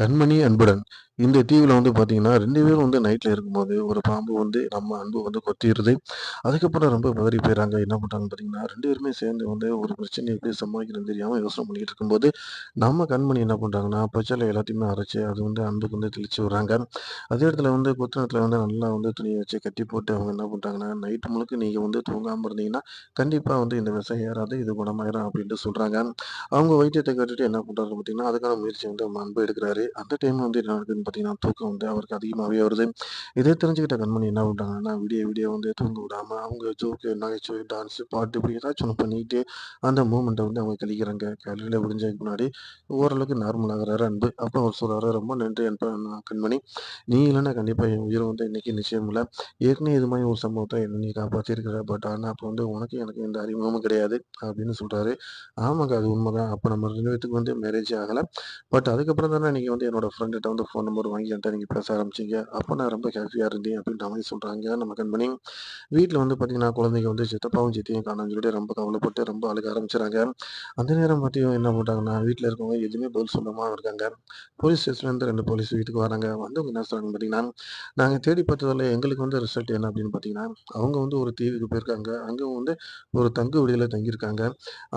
கண்மணி அன்புடன். இந்த டிவியில் வந்து பார்த்தீங்கன்னா, ரெண்டு பேரும் வந்து நைட்டில் இருக்கும்போது, ஒரு பாம்பு வந்து நம்ம அன்பு வந்து கொத்திடுது அதுக்கப்புறம் ரொம்ப பதறி போயிறாங்க. என்ன பண்ணுறாங்க பார்த்தீங்கன்னா, ரெண்டு பேருமே சேர்ந்து வந்து ஒரு பிரச்சனையை எப்படி சமாளிக்கிறது தெரியாமல் யோசனை பண்ணிட்டு இருக்கும்போது, நம்ம கண்மணி என்ன பண்ணுறாங்கன்னா பச்சிலை எல்லாத்தையுமே அரைச்சி அது வந்து அன்புக்கு வந்து தெளிச்சு விடுறாங்க. அதே இடத்துல வந்து கொத்தனத்தில் இடத்துல வந்து நல்லா வந்து துணியை வச்சு கட்டி போட்டு அவங்க என்ன பண்ணுறாங்கன்னா நைட்டு முழுக்க நீங்கள் வந்து தூங்காமல் இருந்தீங்கன்னா, கண்டிப்பாக வந்து இந்த விஷம் ஏறாது. இது குணமாயிரும் அப்படின்ட்டு சொல்கிறாங்க அவங்க வைத்தியத்தை கட்டிட்டு என்ன பண்ணுறாங்க பார்த்தீங்கன்னா, அதுக்கான முயற்சி வந்து நம்ம அன்பு எடுக்கிறாரு அந்த டைம் வந்து என்ன பார்த்தீங்கன்னா, தூக்கம் வந்து அவருக்கு அதிகமாகவே வருது. இதே தெரிஞ்சுக்கிட்ட கண்மணி என்ன பண்ணுறாங்கன்னா விடிய விடிய வந்து தூங்க விடாம அவங்க ஜோக்கு, நகைச்சுவை, டான்ஸு, பாட்டு இப்படி ஏதாச்சும் ஒண்ணு அந்த மூமெண்ட்டை வந்து அவங்க கழிக்கிறாங்க. காலையில் விடிஞ்சதுக்கு முன்னாடி ஓரளவுக்கு நார்மல் அன்பு. அப்புறம் அவர் சொல்கிறாரு "ரொம்ப நன்றி அன்பு கண்மணி. நீ இல்லைன்னா கண்டிப்பாக என் உயிர் வந்து இன்னைக்கு நிச்சயம் இல்லை ஏற்கனவே இது மாதிரி ஒரு சம்பவத்தை என்ன நீ காப்பாற்றிருக்கிற பட் ஆனால் அப்போ வந்து உனக்கு எனக்கு எந்த அறிமுகமும் கிடையாது." அப்படின்னு சொல்கிறாரு ஆமாங்க. அது உண்மதான். அப்போ நம்ம ரெண்டு பேத்துக்கு வந்து மேரேஜே ஆகலை பட் அதுக்கப்புறம் தானே நீங்கள் வந்து என்னோட ஃப்ரெண்ட்கிட்ட வந்து ஃபோன் நம்பர் வாங்கி என்கிட்ட நீங்கள் பேச ஆரம்பிச்சீங்க. அப்போ நான் ரொம்ப ஹாப்பியாக இருந்தேன் அப்படின்ற மாதிரி சொல்றாங்க நம்ம கண்மணி. வீட்டில் வந்து பார்த்தீங்கன்னா, குழந்தைங்க வந்து சித்தப்பாவும், சித்தியும் காணோம்னு சொல்லிட்டு ரொம்ப கவலைப்பட்டு ரொம்ப அழுக ஆரம்பிச்சுறாங்க. அந்த நேரம் பார்த்தியும் என்ன பண்ணுறாங்கன்னா வீட்டில் இருக்கவங்க எதுவுமே பதில் சொல்லாம இருக்காங்க. போலீஸ் ஸ்டேஷன்லேருந்து ரெண்டு போலீஸ் வீட்டுக்கு வராங்க. வந்தவங்க என்ன சொல்கிறாங்க பார்த்தீங்கன்னா, நாங்கள் தேடி பார்த்ததில் எங்களுக்கு வந்து ரிசல்ட் என்ன அப்படின்னு பார்த்தீங்கன்னா, அவங்க வந்து ஒரு தீவுக்கு போயிருக்காங்க. அங்க வந்து ஒரு தங்கு விடுதியில தங்கியிருக்காங்க.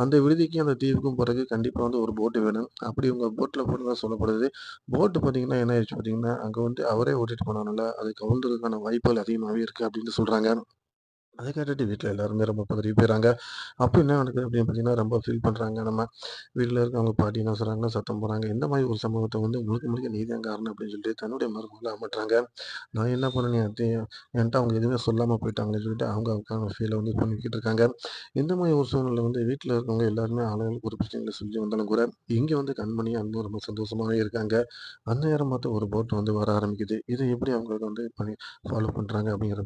அந்த விடுதிக்கும், அந்த தீவுக்கும் பிறகு கண்டிப்பாக வந்து ஒரு போட்டு வேணும். அப்படி உங்க போட்டில் போட்டு சொல்லப்படுது. போட்டு பார்த்தீங்கன்னா, என்ன பார்த்தீங்கன்னா, அங்கே வந்து அவரே ஓட்டிட்டு போனனால, அது கவிழ்றதுக்கான வாய்ப்புகள் அதிகமாகவே இருக்குது அப்படின்னு சொல்கிறாங்க அதை கேட்டுட்டு வீட்டில் எல்லாருமே ரொம்ப பதறி போயிறாங்க. அப்போ என்ன நடக்குது அப்படின்னு பார்த்தீங்கன்னா, ரொம்ப ஃபீல் பண்ணுறாங்க நம்ம. வீட்டில் இருக்கவங்க பாட்டி என்ன சொல்கிறாங்க சத்தம் போடுறாங்க. இந்த மாதிரி ஒரு சம்பவத்தை வந்து முழுக்க முழுக்க நீதான் காரணம் அப்படின்னு சொல்லிட்டு தன்னுடைய மருமகளை அமட்டுறாங்க. நான் என்ன பண்ணேன் அத்தையும் என்கிட்ட அவங்க எதுவுமே சொல்லாமல் போயிட்டாங்கன்னு சொல்லிட்டு அவங்க அவங்க ஃபீலை வந்து பண்ணிக்கிட்டு இருக்காங்க. இந்த மாதிரி ஒரு சூழ்நிலை வந்து வீட்டில் இருக்கவங்க எல்லாருமே ஆளாளுக்கு ஒரு பிரச்சனைகளை சொல்லி வந்தாலும் கூட, இங்கே வந்து கண்மணி, அன்பு ரொம்ப சந்தோஷமாகவே இருக்காங்க. அந்த நேரம் பார்த்து ஒரு போட் வந்து வர ஆரம்பிக்குது. இதை எப்படி அவங்களுக்கு வந்து பண்ணி ஃபாலோ பண்ணுறாங்க அப்படிங்கிறத